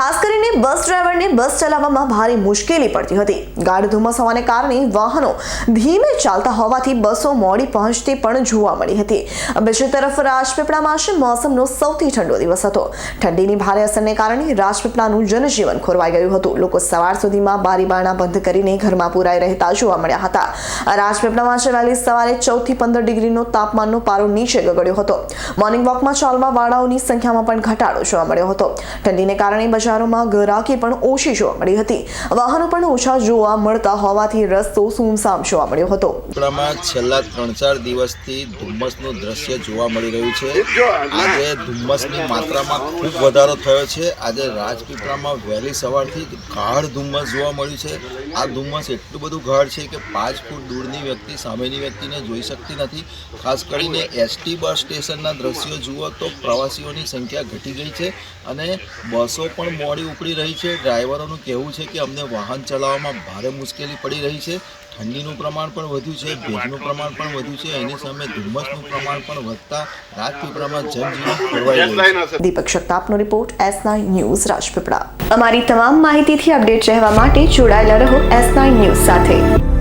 ખાસ કરીને બસ ડ્રાઈવરને બસ ચલાવવામાં ભારે મુશ્કેલી પડતી હતી. ગાઢ ધુમ્મસ હોવાને કારણે વાહનો ધીમે ચાલતા હોવાથી બસો મોડી પહોંચતી પણ જોવા મળી હતી. બીજી તરફ રાજપીપળામાં છે મોસમનો સૌથી ઠંડો દિવસ હતો. ઠંડીની ભારે અસરને કારણે રાજપીપળાનું જનજીવન ખોરવાઈ ગયું હતું. લોકો સવાર સુધીમાં બારી બારણા બંધ કરીને ઘરમાં પુરાઈ રહેતા જોવા મળ્યા હતા. રાજપીપળામાં છે વહેલી સવારે ચૌદથી પંદર ડિગ્રીનો તાપમાનનો પારો નીચે ગગડ્યો હતો. મોર્નિંગ વોકમાં ચાલવા વાળાઓની સંખ્યામાં પણ ઘટાડો જોવા મળ્યો હતો. ઠંડીને કારણે બજારોમાં ગરાકી પણ ઓછી જોવા મળી હતી. વાહનો પણ ઓછા જોવા મળતા હોવાથી રસ્તો સુમસામ જોવા મળ્યો હતો. રાજપીપળામાં છેલ્લા ત્રણ ચાર દિવસથી ધુમ્મસનું દ્રશ્ય જોવા મળી રહ્યું છે. આજે ધુમ્મસની માત્રામાં ખૂબ વધારો થયો છે. આજે રાજપીપળામાં વહેલી સવારથી ગાઢ ધુમ્મસ જોવા મળ્યું છે. આ ધુમ્મસ એટલું બધું ગાઢ છે કે પાંચ ફૂટ દૂરની વ્યક્તિ સામેની વ્યક્તિને જોઈ શકતી નથી. ખાસ કરીને એસટી બસ સ્ટેશનના દ્રશ્યો જુઓ તો પ્રવાસીઓની સંખ્યા ઘટી ગઈ છે અને બસો પણ મોડી ઉપડી રહી છે. ડ્રાઈવરોનું કહેવું છે કે અમને વાહન ચલાવવામાં ભારે મુશ્કેલી પડી રહી છે. ઠંડીનું પ્રમાણ પણ વધ્યું છે, ભેજનું પ્રમાણ પણ વધ્યું છે. એની સામે ધુમ્મસનું પ્રમાણ પણ વધતા રાજપીપળામાં જનજીવન ખોરવાઈ Deepak શક્તાપનો report S nine news Rajpipla. અમારી તમામ માહિતીથી અપડેટ રહેવા માટે જોડાયેલા રહો એસ નાઇન ન્યૂઝ સાથે.